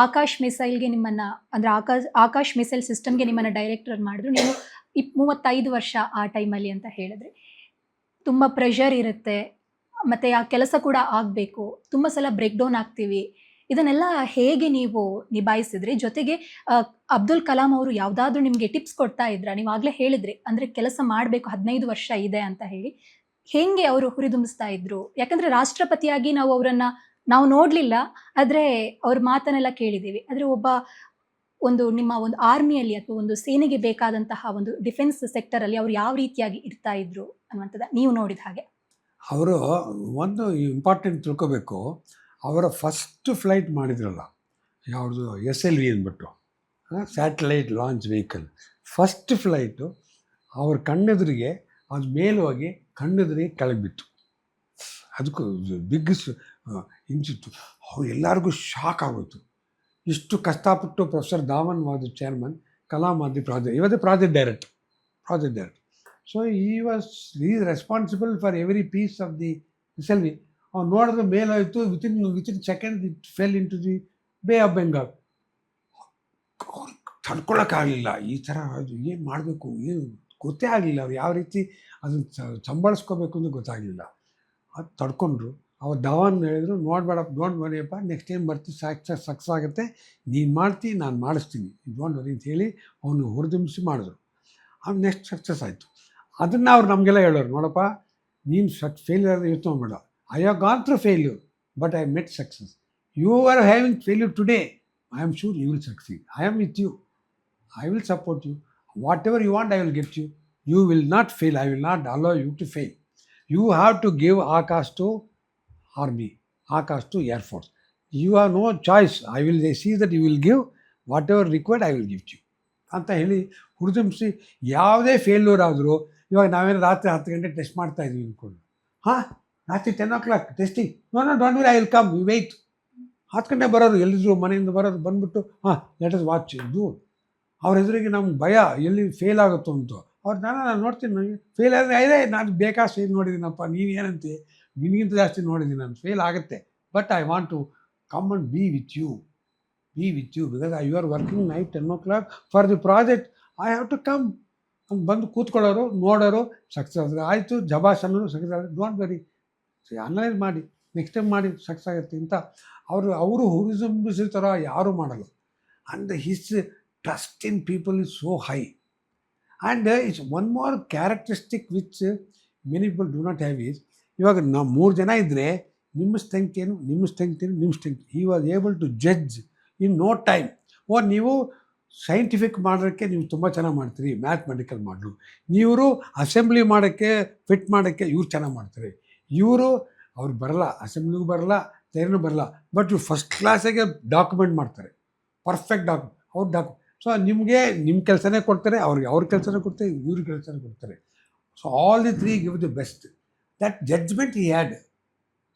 ಆಕಾಶ್ ಮಿಸೈಲ್ಗೆ ನಿಮ್ಮನ್ನ, ಅಂದ್ರೆ ಆಕಾಶ್ ಆಕಾಶ್ ಮಿಸೈಲ್ ಸಿಸ್ಟಮ್ಗೆ ನಿಮ್ಮನ್ನ ಡೈರೆಕ್ಟರ್ ಮಾಡಿದ್ರು. ನೀವು ಇಪ್ ಮೂವತ್ತೈದು ವರ್ಷ ಆ ಟೈಮಲ್ಲಿ ಅಂತ ಹೇಳಿದ್ರೆ ತುಂಬ ಪ್ರೆಷರ್ ಇರುತ್ತೆ. ಮತ್ತೆ ಆ ಕೆಲಸ ಕೂಡ ಆಗಬೇಕು. ತುಂಬ ಸಲ ಬ್ರೇಕ್ ಡೌನ್ ಆಗ್ತೀವಿ. ಇದನ್ನೆಲ್ಲ ಹೇಗೆ ನೀವು ನಿಭಾಯಿಸಿದ್ರಿ? ಜೊತೆಗೆ ಅಬ್ದುಲ್ ಕಲಾಂ ಅವರು ಯಾವುದಾದ್ರೂ ನಿಮಗೆ ಟಿಪ್ಸ್ ಕೊಡ್ತಾ ಇದ್ರ? ನೀವು ಆಗ್ಲೇ ಹೇಳಿದ್ರಿ, ಅಂದ್ರೆ ಕೆಲಸ ಮಾಡಬೇಕು, ಹದಿನೈದು ವರ್ಷ ಇದೆ ಅಂತ ಹೇಳಿ. ಹೆಂಗೆ ಅವರು ಹುರಿದುಂಬಿಸ್ತಾ ಇದ್ರು? ಯಾಕಂದ್ರೆ ರಾಷ್ಟ್ರಪತಿಯಾಗಿ ನಾವು ಅವರನ್ನ ನಾವು ನೋಡ್ಲಿಲ್ಲ, ಆದ್ರೆ ಅವ್ರ ಮಾತನ್ನೆಲ್ಲ ಕೇಳಿದ್ದೀವಿ. ಆದರೆ ಒಬ್ಬ ಒಂದು ನಿಮ್ಮ ಒಂದು ಆರ್ಮಿಯಲ್ಲಿ ಅಥವಾ ಒಂದು ಸೇನೆಗೆ ಬೇಕಾದಂತಹ ಒಂದು ಡಿಫೆನ್ಸ್ ಸೆಕ್ಟರ್ ಅಲ್ಲಿ ಅವ್ರು ಯಾವ ರೀತಿಯಾಗಿ ಇರ್ತಾ ಇದ್ರು ಅನ್ನುವಂಥದ್ದು ನೀವು ನೋಡಿದ ಹಾಗೆ. ಅವರು ಒಂದು ಇಂಪಾರ್ಟೆಂಟ್ ತಿಳ್ಕೋಬೇಕು. ಅವರ ಫಸ್ಟ್ ಫ್ಲೈಟ್ ಮಾಡಿದ್ರಲ್ಲ, ಯಾವುದು ಎಸ್ ಎಲ್ ವಿ ಅಂದ್ಬಿಟ್ಟು satellite launch vehicle first flight ಅವ್ರ ಕಣ್ಣೆದುರಿಗೆ, ಅದು ಮೇಲೆ ಹೋಗಿ ಕಣ್ಣೆದುರಿಗೆ ಕೆಳಗೆ ಬಿತ್ತು. ಅದಕ್ಕೂ ಬಿಗ್ ಇಂಚಿತ್ತು ಅವ್ರು ಎಲ್ಲರಿಗೂ ಶಾಕ್ ಆಗೋಯ್ತು. ಇಷ್ಟು ಕಷ್ಟಪಟ್ಟು ಪ್ರೊಫೆಸರ್ ಧಾವನ್ ವಾದ ಚೇರ್ಮನ್ ಕಲಾಂ ಆದಿ ಪ್ರಾಜೆಕ್ಟ್ ಇವತ್ತೇ project director project director so he was he responsible for every piece of the S L V ಅವ್ನು ನೋಡಿದ್ರೆ ಮೇಲಾಯಿತು within within second it fell into the bay of Bengal ಅವ್ರು ತಡ್ಕೊಳಕ್ಕಾಗಲಿಲ್ಲ ಈ ಥರ ಅದು ಏನು ಮಾಡಬೇಕು, ಏನು ಗೊತ್ತೇ ಆಗಲಿಲ್ಲ. ಅವ್ರು ಯಾವ ರೀತಿ ಅದನ್ನು ಸಂಭಾಳಿಸ್ಕೋಬೇಕು ಅಂತ ಗೊತ್ತಾಗಲಿಲ್ಲ. ಅದು ತಡ್ಕೊಂಡ್ರು. ಅವ್ರು ಧವನ್ ಹೇಳಿದ್ರು, ನೋಡ್ಬೇಡಪ್ಪ, ಡೋಂಟ್ ವರಿಯಪ್ಪ ನೆಕ್ಸ್ಟ್ ಟೈಮ್ ಬರ್ತೀವಿ ಸಕ್ಸಸ್ ಸಕ್ಸಸ್ ಆಗುತ್ತೆ, ನೀನು ಮಾಡ್ತೀನಿ ನಾನು ಮಾಡಿಸ್ತೀನಿ. ಡೋಂಟ್ ವರಿ ಅಂತ ಹೇಳಿ ಅವನು ಹುರಿದುಂಬಿಸಿ ಮಾಡಿದ್ರು. ಅವ್ನು ನೆಕ್ಸ್ಟ್ ಸಕ್ಸಸ್ ಆಯಿತು. ಅದನ್ನು ಅವ್ರು ನಮಗೆಲ್ಲ ಹೇಳೋರು, ನೋಡಪ್ಪ, ನೀನು ಸಕ್ ಫೇಲ್ಯೂರ್ ಯೋಚನೆ ಬೇಡ I have gone through failure but I met success you are having failure today I am sure you will succeed I am with you I will support you whatever you want I will get you you will not fail I will not allow you to fail you have to give a to army Akash to air force you have no choice I will see that you will give whatever required I will give you ಅಂತ ಹೇಳಿ ಹುರಿದುಂಬಿಸಿ ಯಾವುದೇ failure ಆದರೂ ಇವಾಗ ನಾವೇನು ರಾತ್ರಿ ಹತ್ತು ಗಂಟೆ test ಮಾಡ್ತಾ ಇದ್ವಿ ಅಂದ್ಕೊಂಡು ಹಾಂ? ರಾತ್ರಿ ten o'clock testing no no don't will I will come you wait ಹತ್ತು ಗಂಟೆ ಬರೋರು ಎಲ್ಲಿದ್ರು ಮನೆಯಿಂದ ಬರೋರು ಬಂದ್ಬಿಟ್ಟು, ಹಾಂ ಲೆಟ್ ಅಸ್ ವಾಚ್ ಇದು ಅವ್ರ ಎದುರಿಗೆ ನಮ್ಗೆ ಭಯ, ಎಲ್ಲಿ ಫೇಲ್ ಆಗುತ್ತೋ ಅಂತ. ಅವ್ರು, ನಾನು ನಾನು ನೋಡ್ತೀನಿ. ಫೇಲ್ ಆದರೆ ಐದೇ ನಾನು ಬೇಕಾ ಏನು ನೋಡಿದ್ದೀನಪ್ಪ ನೀನು ಏನಂತೆ? ನಿನಗಿಂತ ಜಾಸ್ತಿ ನೋಡಿದ್ದೀನಿ, ನಾನು ಫೇಲ್ ಆಗುತ್ತೆ. But I want to come and be with you be with you because I you are working night ten o'clock for the project I have to come ಅಂತ ಬಂದು ಕೂತ್ಕೊಳ್ಳೋರು, ನೋಡೋರು ಸಕ್ಸಸ್ ಆಯಿತು ಜಬಾಸ್ ಅನ್ನೋರು ಸಕ್ಸಸ್ ಆಗುತ್ತೆ ಡೋಂಟ್ ವೆರಿ ಅನಲೈಸ್ ಮಾಡಿ next time ಮಾಡಿ success ಆಗುತ್ತೆ ಅಂತ ಅವರು ಅವರು ಹುರಿದುಂಬಿಸಿದ ಥರ ಯಾರೂ ಮಾಡಲ್ಲ. And his trust in people is so high and it's one more characteristic which many people do not have is ಇವಾಗ ನಾವು ಮೂರು ಜನ ಇದ್ದರೆ ನಿಮ್ಮ ಸ್ಟ್ರೆಂತ್ ಏನು, ನಿಮ್ಮ ಸ್ಟ್ರೆಂತ್ ಏನು, ನಿಮ್ಮ strength he was able to judge in no time oh, ನೀವು ಸೈಂಟಿಫಿಕ್ ಮಾಡೋಕ್ಕೆ ನೀವು ತುಂಬ ಚೆನ್ನಾಗಿ ಮಾಡ್ತೀರಿ ಮ್ಯಾಥಮೆಟಿಕಲ್ ಮಾಡಲು. ನೀವು ಅಸೆಂಬ್ಲಿ ಮಾಡೋಕ್ಕೆ ಫಿಟ್ ಮಾಡೋಕ್ಕೆ ಇವ್ರು ಚೆನ್ನಾಗಿ ಮಾಡ್ತಾರೆ. ಇವರು, ಅವ್ರು ಬರಲ್ಲ ಅಸೆಂಬ್ಲಿಗೂ ಬರಲ್ಲ ತೇರಿನೂ ಬರಲ್ಲ ಬಟ್ ಇವ್ರು ಫಸ್ಟ್ ಕ್ಲಾಸಿಗೆ ಡಾಕ್ಯುಮೆಂಟ್ ಮಾಡ್ತಾರೆ. ಪರ್ಫೆಕ್ಟ್ ಡಾಕ್ ಅವ್ರು ಡಾಕ್ ಸೊ ನಿಮಗೆ ನಿಮ್ಮ ಕೆಲಸನೇ ಕೊಡ್ತಾರೆ, ಅವ್ರಿಗೆ ಅವ್ರ ಕೆಲಸನೇ ಕೊಡ್ತಾರೆ, ಇವ್ರ ಕೆಲಸನೇ ಕೊಡ್ತಾರೆ. So all the three give the best that judgement he had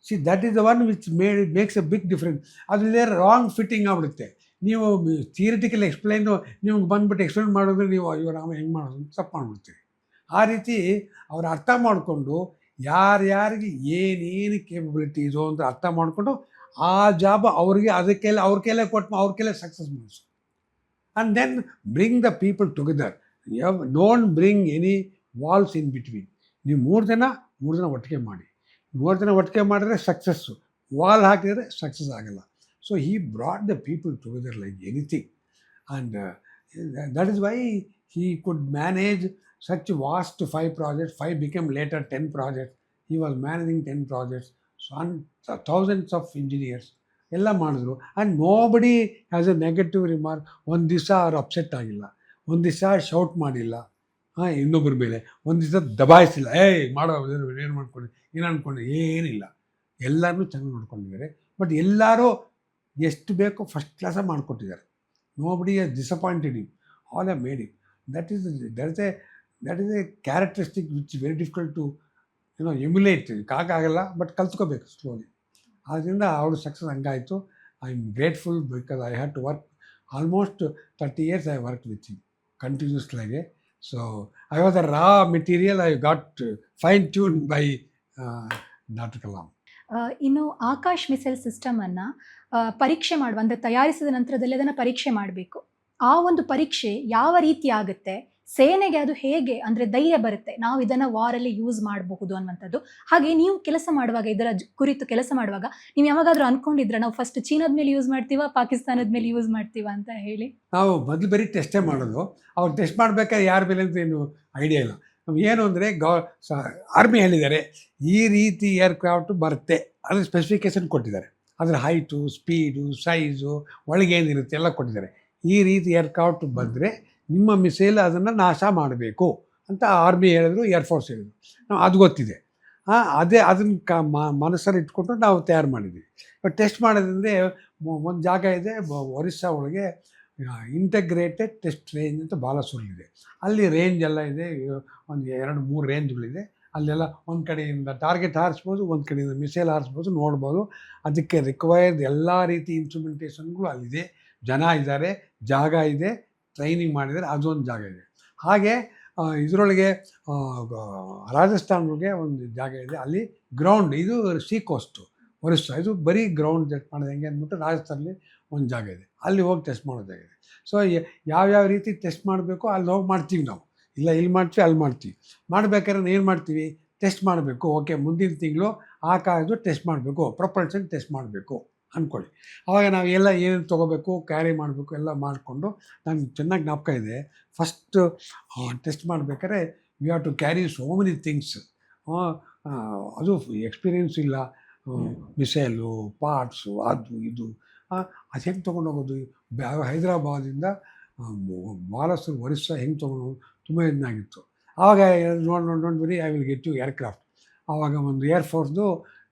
see that is the one which made makes a big difference ಅದರಲ್ಲಿ ರಾಂಗ್ ಫಿಟ್ಟಿಂಗ್ ಆಗ್ಬಿಡುತ್ತೆ. ನೀವು ಥಿಯರಿಟಿಕಲ್ ಎಕ್ಸ್ಪ್ಲೈನು ನಿಮ್ಗೆ ಬಂದ್ಬಿಟ್ಟು ಎಕ್ಸ್ಪ್ಲೈನ್ ಮಾಡಿದ್ರೆ ನೀವು ಇವ್ರು ನಾವು ಹೆಂಗೆ ಮಾಡೋದು ಅಂತ ತಪ್ಪು ಮಾಡ್ಬಿಡ್ತೀವಿ ಆ ರೀತಿ ಅವ್ರು ಅರ್ಥ ಮಾಡಿಕೊಂಡು ಯಾರ್ಯಾರಿಗೆ ಏನೇನು ಕೇಪಬಿಲಿಟೀಸು ಅಂತ ಅರ್ಥ ಮಾಡಿಕೊಂಡು ಆ ಜಾಬ್ ಅವ್ರಿಗೆ ಅದಕ್ಕೆಲ್ಲ ಅವ್ರ ಕೈಲೇ ಕೊಟ್ಟು, ಅವ್ರ ಕೈಲೇ ಸಕ್ಸಸ್ ಮಾಡಿಸು. And then bring the people together don't bring any walls in between ನೀವು ಮೂರು ಜನ ಮೂರು ಜನ ಒಟ್ಟಿಗೆ ಮಾಡಿ. ಮೂರು ಜನ ಒಟ್ಟಿಗೆ ಮಾಡಿದ್ರೆ ಸಕ್ಸಸ್ಸು ವಾಲ್ ಹಾಕಿದರೆ ಸಕ್ಸಸ್ ಆಗಲ್ಲ. So he brought the people together like anything and that is why he could manage such vast five project five become later ten project he was managing ten projects so an thousands of engineers ಎಲ್ಲ ಮಾಡಿದ್ರು. And nobody has a negative remark ಒಂದು ದಿವಸ ಅವ್ರು upset ಆಗಿಲ್ಲ. ಒಂದು ದಿವಸ shout ಮಾಡಿಲ್ಲ. ಹಾಂ ಇನ್ನೊಬ್ಬರ ಮೇಲೆ. ಒಂದು ದಿವಸ ದಬಾಯಿಸಿಲ್ಲ. ಏಯ್, ಮಾಡೋ ಏನು ಮಾಡ್ಕೊಂಡು, ಏನು ಅಂದ್ಕೊಂಡು ಏನಿಲ್ಲ. ಎಲ್ಲರನ್ನೂ ಚೆನ್ನಾಗಿ ನೋಡ್ಕೊಂಡಿದ್ದಾರೆ. ಬಟ್ ಎಲ್ಲರೂ ಎಷ್ಟು ಬೇಕೋ ಫಸ್ಟ್ ಕ್ಲಾಸ ಮಾಡಿಕೊಟ್ಟಿದ್ದಾರೆ. Nobody is disappointed all a made it that is that is a that is a characteristic which very difficult to ಏನೋ ಎಮ್ಯುಲೇಟ್ ಕಾಕಾಗಲ್ಲ ಬಟ್ ಕಲ್ತ್ಕೋಬೇಕು ಸ್ಲೋಲಿ ಆದ್ದರಿಂದ ಅವಳು success ಹಂಗಾಯಿತು. I am grateful because I had to work almost thirty years I work with you ಕಂಟಿನ್ಯೂಸ್ಲಾಗೆ so I a raw raw material I got fine by by Dr. Kalam. ಇನ್ನು Akash missile ಸಿಸ್ಟಮನ್ನು ಪರೀಕ್ಷೆ ಮಾಡುವ, ಅಂದರೆ ತಯಾರಿಸಿದ ನಂತರದಲ್ಲಿ ಅದನ್ನು ಪರೀಕ್ಷೆ ಮಾಡಬೇಕು ಆ ಒಂದು ಪರೀಕ್ಷೆ ಯಾವ ರೀತಿ ಆಗುತ್ತೆ ಸೇನೆಗೆ ಅದು ಹೇಗೆ ಅಂದರೆ ಧೈರ್ಯ ಬರುತ್ತೆ? ನಾವು ಇದನ್ನು ವಾರಲ್ಲಿ ಯೂಸ್ ಮಾಡಬಹುದು ಅನ್ನುವಂಥದ್ದು. ಹಾಗೆ ನೀವು ಕೆಲಸ ಮಾಡುವಾಗ, ಇದರ ಕುರಿತು ಕೆಲಸ ಮಾಡುವಾಗ, ನೀವು ಯಾವಾಗಾದ್ರೂ ಅನ್ಕೊಂಡಿದ್ರೆ, ನಾವು ಫಸ್ಟ್ ಚೀನಾದ ಮೇಲೆ ಯೂಸ್ ಮಾಡ್ತೀವಾ, ಪಾಕಿಸ್ತಾನದ ಮೇಲೆ ಯೂಸ್ ಮಾಡ್ತೀವ ಅಂತ ಹೇಳಿ? ನಾವು ಮೊದಲು ಬರೀ ಟೆಸ್ಟೇ ಮಾಡೋದು. ಅವ್ರು ಟೆಸ್ಟ್ ಮಾಡ್ಬೇಕಾದ್ರೆ ಯಾರ ಮೇಲೆ ಅಂತ ಏನು ಐಡಿಯಾ ಇಲ್ಲ. ಏನು ಅಂದರೆ ಗೌ ಆರ್ಮಿ ಹೇಳಿದ್ದಾರೆ, ಈ ರೀತಿ ಏರ್ಕ್ರಾಫ್ಟ್ ಬರುತ್ತೆ. ಅದ್ರ ಸ್ಪೆಸಿಫಿಕೇಶನ್ ಕೊಟ್ಟಿದ್ದಾರೆ. ಅದರ ಹೈಟು ಸ್ಪೀಡು ಸೈಜು ಒಳಗೆ ಏನಿರುತ್ತೆ ಎಲ್ಲ ಕೊಟ್ಟಿದ್ದಾರೆ. ಈ ರೀತಿ ಏರ್ಕ್ರಾಫ್ಟ್ ಬಂದರೆ ನಿಮ್ಮ ಮಿಸೈಲ್ ಅದನ್ನು ನಾಶ ಮಾಡಬೇಕು ಅಂತ ಆರ್ಮಿ ಹೇಳಿದ್ರು ಏರ್ಫೋರ್ಸ್ ಹೇಳಿದ್ರು. ನಾವು ಅದು ಗೊತ್ತಿದೆ. ಅದೇ ಅದನ್ನು ಕ ಮನಸ್ಸಲ್ಲಿ ಇಟ್ಕೊಂಡು ನಾವು ತಯಾರು ಮಾಡಿದ್ವಿ. ಟೆಸ್ಟ್ ಮಾಡೋದಂದರೆ ಒಂದು ಜಾಗ ಇದೆ ಒರಿಸ್ಸಾ ಒಳಗೆ ಇಂಟಗ್ರೇಟೆಡ್ ಟೆಸ್ಟ್ ರೇಂಜ್ ಅಂತ ಭಾಳ ಸುರಳಿದೆ ಅಲ್ಲಿ ರೇಂಜ್ ಎಲ್ಲ ಇದೆ ಒಂದು ಎರಡು ಮೂರು ರೇಂಜ್ಗಳಿದೆ ಅಲ್ಲೆಲ್ಲ ಒಂದು ಕಡೆಯಿಂದ ಟಾರ್ಗೆಟ್ ಹಾರಿಸ್ಬೋದು, ಒಂದು ಕಡೆಯಿಂದ ಮಿಸೈಲ್ ಹಾರಿಸ್ಬೋದು, ನೋಡ್ಬೋದು. ಅದಕ್ಕೆ ರಿಕ್ವೈರ್ಡ್ ಎಲ್ಲ ರೀತಿ ಇನ್ಸ್ಟ್ರುಮೆಂಟೇಷನ್ಗಳು ಅಲ್ಲಿದೆ. ಜನ ಇದ್ದಾರೆ, ಜಾಗ ಇದೆ. ಟ್ರೈನಿಂಗ್ ಮಾಡಿದರೆ ಅದೊಂದು ಜಾಗ ಇದೆ. ಹಾಗೆ ಇದರೊಳಗೆ ರಾಜಸ್ಥಾನ್ಗೆ ಒಂದು ಜಾಗ ಇದೆ. ಅಲ್ಲಿ ಗ್ರೌಂಡ್ ಇದು ಸೀ ಕೋಸ್ಟು ಒರಿಸ್ಸಾ. ಇದು ಬರೀ ಗ್ರೌಂಡ್ ಟೆಸ್ಟ್ ಮಾಡೋದು ಹೆಂಗೆ ಅಂದ್ಬಿಟ್ಟು ರಾಜಸ್ಥಾನಲ್ಲಿ ಒಂದು ಜಾಗ ಇದೆ. ಅಲ್ಲಿ ಹೋಗಿ ಟೆಸ್ಟ್ ಮಾಡೋದಾಗಿದೆ ಸೊ ಯಾವ್ಯಾವ ರೀತಿ ಟೆಸ್ಟ್ ಮಾಡಬೇಕು ಅಲ್ಲಿ ಹೋಗಿ ಮಾಡ್ತೀವಿ ನಾವು. ಇಲ್ಲ ಇಲ್ಲಿ ಮಾಡ್ತೀವಿ, ಅಲ್ಲಿ ಮಾಡ್ತೀವಿ. ಮಾಡಬೇಕಾದ್ರೆ ಏನು ಮಾಡ್ತೀವಿ ಟೆಸ್ಟ್ ಮಾಡಬೇಕು. ಓಕೆ ಮುಂದಿನ ತಿಂಗಳು ಆ ಕಾಯ್ದು ಟೆಸ್ಟ್ ಮಾಡಬೇಕು. ಪ್ರೊಪಲ್ಷನ್ ಟೆಸ್ಟ್ ಮಾಡಬೇಕು. ಅಂದ್ಕೊಳ್ಳಿ ಆವಾಗ ನಾವು ಎಲ್ಲ ಏನೇನು ತೊಗೋಬೇಕು ಕ್ಯಾರಿ ಮಾಡಬೇಕು ಎಲ್ಲ ಮಾಡಿಕೊಂಡು ನಂಗೆ ಚೆನ್ನಾಗಿ ಜ್ಞಾಪಕ ಇದೆ. ಫಸ್ಟ್ ಟೆಸ್ಟ್ ಮಾಡಬೇಕಾದ್ರೆ we have to carry so many things. ಅದು ಎಕ್ಸ್ಪೀರಿಯನ್ಸ್ ಇಲ್ಲ. ಮಿಸೈಲು ಪಾರ್ಟ್ಸು ಅದು ಇದು. ಅದು ಹೆಂಗೆ ತೊಗೊಂಡೋಗೋದು ಬ್ಯಾ ಹೈದರಾಬಾದಿಂದ ಮಹಾರಾಷ್ಟ್ರ ಒರಿಸ್ಸಾ ಹೆಂಗೆ ತೊಗೊಂಡು ತುಂಬ ಇದಾಗಿತ್ತು ಆವಾಗ ನೋಡಿ ನೋಡಿ ನೋಡಿ ಬರೀ I will get you aircraft ಆವಾಗ ಒಂದು ಏರ್ಫೋರ್ಸ್ದು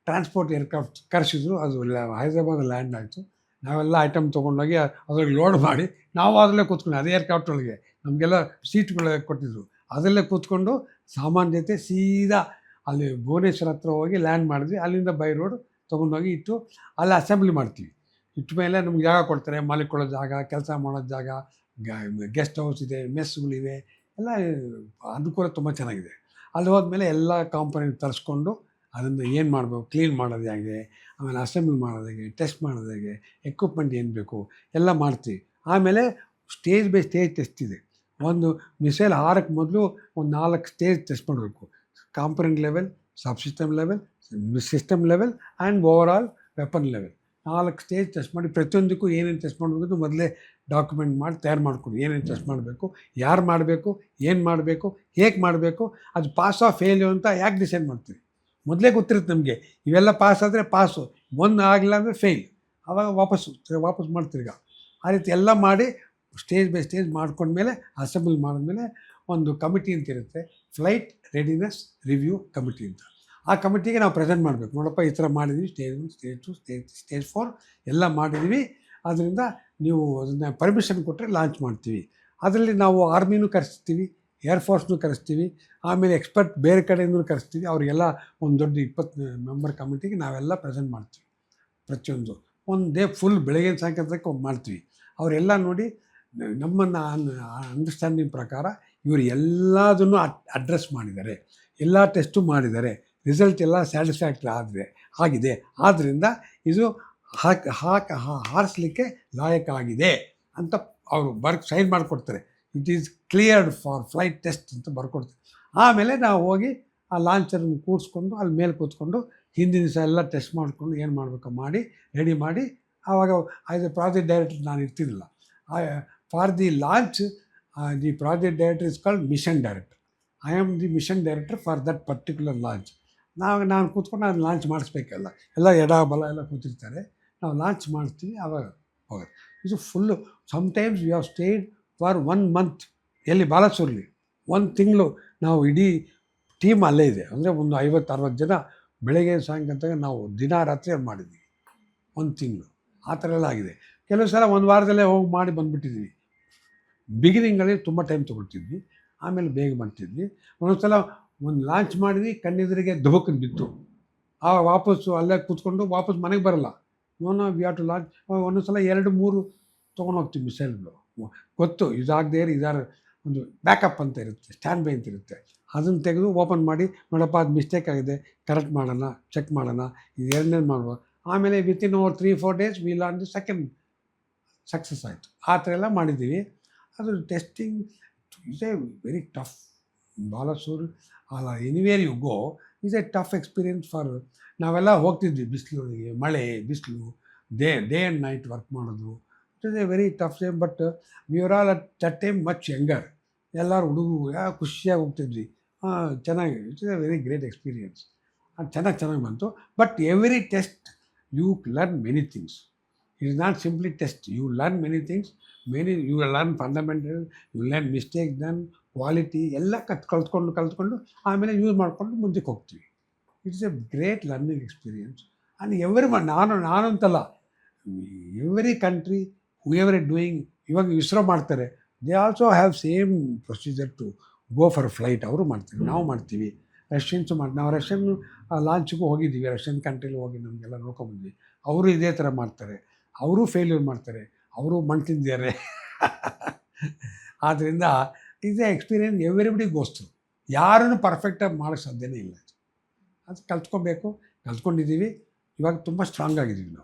ಟ್ರಾನ್ಸ್ಪೋರ್ಟ್ ಏರ್ಕ್ರಾಫ್ಟ್ ಕರೆಸಿದ್ರು, ಅದು ಹೈದ್ರಾಬಾದ್ ಲ್ಯಾಂಡ್ ಆಯಿತು. ನಾವೆಲ್ಲ ಐಟಮ್ ತೊಗೊಂಡೋಗಿ ಅದ್ರಲ್ಲಿ ಲೋಡ್ ಮಾಡಿ, ನಾವು ಅದರಲ್ಲೇ ಕೂತ್ಕೊಂಡು ಅದೇ ಏರ್ಕ್ರಾಫ್ಟ್ ಒಳಗೆ. ನಮಗೆಲ್ಲ ಸೀಟ್ಗಳು ಕೊಟ್ಟಿದ್ರು. ಅದರಲ್ಲೇ ಕೂತ್ಕೊಂಡು ಸಾಮಾನ್ಯ ಜೊತೆ ಸೀದಾ ಅಲ್ಲಿ ಭುವನೇಶ್ವರ ಹತ್ರ ಹೋಗಿ ಲ್ಯಾಂಡ್ ಮಾಡಿದ್ವಿ. ಅಲ್ಲಿಂದ ಬೈ ರೋಡ್ ತೊಗೊಂಡೋಗಿ ಇಟ್ಟು ಅಲ್ಲಿ ಅಸೆಂಬ್ಲಿ ಮಾಡ್ತೀವಿ. ಇಟ್ಟ ಮೇಲೆ ನಮ್ಗೆ ಜಾಗ ಕೊಡ್ತಾರೆ. ಮಲಿಕೊಳ್ಳೋ ಜಾಗ, ಕೆಲಸ ಮಾಡೋ ಜಾಗ ಗೆಸ್ಟ್ ಹೌಸ್ ಇದೆ ಮೆಸ್ಗಳಿವೆ ಎಲ್ಲ ಅನುಕೂಲ ತುಂಬ ಚೆನ್ನಾಗಿದೆ. ಅಲ್ಲಿ ಹೋದ್ಮೇಲೆ ಎಲ್ಲ ಕಾಂಪನಿ ತರಿಸ್ಕೊಂಡು ಅದನ್ನು ಏನು ಮಾಡಬೇಕು ಕ್ಲೀನ್ ಮಾಡೋದು ಹೇಗೆ? ಆಮೇಲೆ ಅಸೆಂಬ್ಲ್ ಮಾಡೋದು ಹೇಗೆ? ಟೆಸ್ಟ್ ಮಾಡೋದು ಹೇಗೆ? ಎಕ್ವಿಪ್ಮೆಂಟ್ ಏನು ಬೇಕು? ಎಲ್ಲ ಮಾಡ್ತೀವಿ. ಆಮೇಲೆ ಸ್ಟೇಜ್ ಬೈ ಸ್ಟೇಜ್ ಟೆಸ್ಟ್ ಇದೆ. ಒಂದು ಮಿಸೈಲ್ ಹಾರಕ್ಕೆ ಮೊದಲು ಒಂದು ನಾಲ್ಕು ಸ್ಟೇಜ್ ಟೆಸ್ಟ್ ಮಾಡಬೇಕು. Component level subsystem level system level and overall weapon level ನಾಲ್ಕು ಸ್ಟೇಜ್ ಟೆಸ್ಟ್ ಮಾಡಿ ಪ್ರತಿಯೊಂದಕ್ಕೂ ಏನೇನು ಟೆಸ್ಟ್ ಮಾಡಬೇಕು ಮೊದಲೇ ಡಾಕ್ಯುಮೆಂಟ್ ಮಾಡಿ ತಯಾರು ಮಾಡ್ಕೊಂಡು. ಏನೇನು ಟೆಸ್ಟ್ ಮಾಡಬೇಕು? ಯಾರು ಮಾಡಬೇಕು? ಏನು ಮಾಡಬೇಕು? ಹೇಗೆ ಮಾಡಬೇಕು? ಅದು ಪಾಸ್ ಆಫ್ ಫೇಲ್ಯೂ ಅಂತ ಯಾಕೆ ಡಿಸೈಡ್ ಮಾಡ್ತೀವಿ? ಮೊದಲೇ ಗೊತ್ತಿರುತ್ತೆ ನಮಗೆ, ಇವೆಲ್ಲ ಪಾಸ್ ಆದರೆ ಪಾಸು ಒಂದು ಆಗಲಿಲ್ಲ ಅಂದರೆ ಫೇಲ್ ಆವಾಗ ವಾಪಸ್ಸು ವಾಪಸ್ ಮಾಡ್ತಿರ್ಗ. ಆ ರೀತಿ ಎಲ್ಲ ಮಾಡಿ ಸ್ಟೇಜ್ ಬೈ ಸ್ಟೇಜ್ ಮಾಡ್ಕೊಂಡ್ಮೇಲೆ ಅಸೆಂಬಲ್ ಮಾಡಿದ್ಮೇಲೆ ಒಂದು ಕಮಿಟಿ ಅಂತ ಇರುತ್ತೆ ಫ್ಲೈಟ್ ರೆಡಿನೆಸ್ ರಿವ್ಯೂ ಕಮಿಟಿ ಅಂತ. ಆ ಕಮಿಟಿಗೆ ನಾವು ಪ್ರೆಸೆಂಟ್ ಮಾಡಬೇಕು. ನೋಡಪ್ಪ, ಈ ಥರ ಮಾಡಿದ್ವಿ stage one stage two stage stage four ಎಲ್ಲ ಮಾಡಿದ್ವಿ. ಅದರಿಂದ ನೀವು ಅದನ್ನು ಪರ್ಮಿಷನ್ ಕೊಟ್ಟರೆ ಲಾಂಚ್ ಮಾಡ್ತೀವಿ. ಅದರಲ್ಲಿ ನಾವು ಆರ್ಮಿನೂ ಕರೆಸ್ತೀವಿ. ಏರ್ಫೋರ್ಸ್ನೂ ಕರೆಸ್ತೀವಿ. ಆಮೇಲೆ ಎಕ್ಸ್ಪರ್ಟ್ ಬೇರೆ ಕಡೆಯಿಂದ ಕರೆಸ್ತೀವಿ. ಅವರಿಗೆಲ್ಲ ಒಂದು ದೊಡ್ಡ ಇಪ್ಪತ್ತು ಮೆಂಬರ್ ಕಮಿಟಿಗೆ ನಾವೆಲ್ಲ ಪ್ರೆಸೆಂಟ್ ಮಾಡ್ತೀವಿ. ಪ್ರತಿಯೊಂದು. ಒಂದು ಡೇ ಫುಲ್ ಬೆಳಗಿನ ಸಾಯಂಕಾಲಕ್ಕೆ ಮಾಡ್ತೀವಿ. ಅವರೆಲ್ಲ ನೋಡಿ ನಮ್ಮನ್ನು ಅಂಡರ್ಸ್ಟ್ಯಾಂಡಿಂಗ್ ಪ್ರಕಾರ ಇವರು ಎಲ್ಲದನ್ನು ಅಡ್ರೆಸ್ ಮಾಡಿದ್ದಾರೆ. ಎಲ್ಲ ಟೆಸ್ಟು ಮಾಡಿದ್ದಾರೆ. ರಿಸಲ್ಟ್ ಎಲ್ಲ ಸ್ಯಾಟಿಸ್ಫ್ಯಾಕ್ಟ್ರಿ ಆದರೆ, ಆಗಿದೆ. ಆದ್ದರಿಂದ ಇದು ಹಾಕಿ, ಹಾಕ ಹಾರಿಸ್ಲಿಕ್ಕೆ ಲಾಯಕ ಆಗಿದೆ ಅಂತ ಅವರು ಬರ್ಕ್ ಸೈನ್ ಮಾಡಿಕೊಡ್ತಾರೆ. It is cleared for flight test ಅಂತ ಬರ್ಕೊಡ್ತೀವಿ. ಆಮೇಲೆ ನಾವು ಹೋಗಿ ಆ ಲಾಂಚರನ್ನು ಕೂರಿಸ್ಕೊಂಡು, ಅಲ್ಲಿ ಮೇಲೆ ಕೂತ್ಕೊಂಡು, ಹಿಂದಿನ ದಿವಸ ಎಲ್ಲ ಟೆಸ್ಟ್ ಮಾಡಿಕೊಂಡು ಏನು ಮಾಡಬೇಕು ಮಾಡಿ ರೆಡಿ ಮಾಡಿ, ಆವಾಗ ಆಸ್ ಎ ಪ್ರಾಜೆಕ್ಟ್ ಡೈರೆಕ್ಟರ್ ನಾನು ಇರ್ತಿರಲಿಲ್ಲ. For the launch the project director is called mission director I am the mission director for that particular launch ನಾವು, ನಾನು ಕೂತ್ಕೊಂಡು ನಾನು ಲಾಂಚ್ ಮಾಡಿಸ್ಬೇಕಲ್ಲ. ಎಲ್ಲ ಎಡ, ಬಲ ಎಲ್ಲ ಕೂತಿರ್ತಾರೆ. ನಾವು ಲಾಂಚ್ ಮಾಡ್ತೀವಿ, ಆವಾಗ ಹೋಗೋದು ಇದು full sometimes we have stayed for one month ಎಲ್ಲಿ ಬಾಲಸೂರ್ಲಿ, ಒಂದು ತಿಂಗಳು ನಾವು ಇಡೀ ಟೀಮ್ ಅಲ್ಲೇ ಇದೆ. ಅಂದರೆ ಒಂದು ಐವತ್ತು, ಅರವತ್ತು ಜನ ಬೆಳಗ್ಗೆ ಸಾಯಂಕಾಲ ನಾವು ದಿನ ರಾತ್ರಿ ಮಾಡಿದ್ವಿ. ಒಂದು ತಿಂಗಳು. ಆ ಥರ ಎಲ್ಲ ಆಗಿದೆ. ಕೆಲವು ಸಲ ಒಂದು ವಾರದಲ್ಲೇ ಹೋಗಿ ಮಾಡಿ ಬಂದುಬಿಟ್ಟಿದ್ವಿ. ಬಿಗಿನಿಂಗಲ್ಲಿ ತುಂಬ ಟೈಮ್ ತೊಗೊಳ್ತಿದ್ವಿ. ಆಮೇಲೆ ಬೇಗ ಮಾಡ್ತಿದ್ವಿ. ಒಂದೊಂದು ಸಲ ಒಂದು ಲಾಂಚ್ ಮಾಡಿದ್ವಿ, ಕಣ್ಣೆದುರಿಗೆ ಧುಬಕ್ಕನ್ ಬಿತ್ತು. ಆ ವಾಪಸ್ಸು ಅಲ್ಲೇ ಕೂತ್ಕೊಂಡು ವಾಪಸ್ ಮನೆಗೆ ಬರಲ್ಲ. No we have to launch ಒಂದೊಂದು ಸಲ ಎರಡು, ಮೂರು ತೊಗೊಂಡು ಹೋಗ್ತೀವಿ ಮಿಸೈಲ್ಗಳು ಗೊತ್ತು, ಇದಾಗದೇ ಇದಾರ ಒಂದು ಬ್ಯಾಕಪ್ ಅಂತ ಇರುತ್ತೆ ಸ್ಟ್ಯಾಂಡ್ ಬೈ ಅಂತ ಇರುತ್ತೆ. ಅದನ್ನು ತೆಗೆದು ಓಪನ್ ಮಾಡಿ, ನೋಡಪ್ಪ, ಅದು ಮಿಸ್ಟೇಕ್ ಆಗಿದೆ ಕರೆಕ್ಟ್ ಮಾಡೋಣ ಚೆಕ್ ಮಾಡೋಣ, ಇದು ಎರಡನೇದು ಮಾಡುವ. ಆಮೇಲೆ within over three four days we launch the second success ಆಯಿತು. ಆ ಥರ ಎಲ್ಲ ಮಾಡಿದ್ದೀವಿ. ಅದು testing is a very tough Balasore ಅಲ್ಲ anywhere you go is a tough experience for ನಾವೆಲ್ಲ ಹೋಗ್ತಿದ್ವಿ ಬಿಸಿಲು ಮಳೆ, ಬಿಸಿಲು day day and night work ಮಾಡೋದು. It a very tough time but we are all at that time much younger ಎಲ್ಲರೂ ಹುಡುಗರು ಖುಷಿಯಾಗಿ ಹೋಗ್ತಿದ್ವಿ ಚೆನ್ನಾಗಿ it is a very great experience ಚೆನ್ನಾಗಿ ಚೆನ್ನಾಗಿ ಬಂತು. But every test you learn many things it is not simply test you learn many things many you learn fundamental you learn mistake then quality ಎಲ್ಲ ಕತ್, ಕಲ್ತ್ಕೊಂಡು ಕಲ್ತ್ಕೊಂಡು, ಆಮೇಲೆ use ಮಾಡಿಕೊಂಡು ಮುಂದಕ್ಕೆ ಹೋಗ್ತೀವಿ. It's a great learning experience and every ನಾನು ನಾನು ಅಂತಲ್ಲ every country who ever doing ಇವಾಗ ಇಸ್ರೋ ಮಾಡ್ತಾರೆ they also have same procedure to go for flight ಅವರು ಮಾಡ್ತಾರೆ ನಾವು ಮಾಡ್ತೀವಿ. ರಷ್ಯನ್ಸು ಮಾಡಿ ನಾವು ರಷ್ಯನ್ ಲಾಂಚ್ಗೂ ಹೋಗಿದ್ದೀವಿ ರಷ್ಯನ್ ಕಂಟ್ರಿಲಿ ಹೋಗಿ ನಮಗೆಲ್ಲ ನೋಡ್ಕೊಂಬಂದ್ವಿ ಅವರು ಇದೇ ಥರ ಮಾಡ್ತಾರೆ. ಅವರು ಫೇಲ್ಯೂರ್ ಮಾಡ್ತಾರೆ. ಅವರು ಮಣ್ಣು ತಿಂದಿದ್ದಾರೆ ಆದ್ದರಿಂದ ಇದೇ ಎಕ್ಸ್ಪೀರಿಯನ್ಸ್ ಎವ್ರಿಬಡಿ ಗೋಸ್ತು ಯಾರನ್ನು ಪರ್ಫೆಕ್ಟಾಗಿ ಮಾಡೋಕ್ಕೆ ಸಾಧ್ಯನೇ ಇಲ್ಲ. ಅದು ಕಲ್ತ್ಕೊಬೇಕು ಕಲ್ತ್ಕೊಂಡಿದ್ದೀವಿ. ಇವಾಗ ತುಂಬ ಸ್ಟ್ರಾಂಗ್ ಆಗಿದ್ದೀವಿ ನಾವು.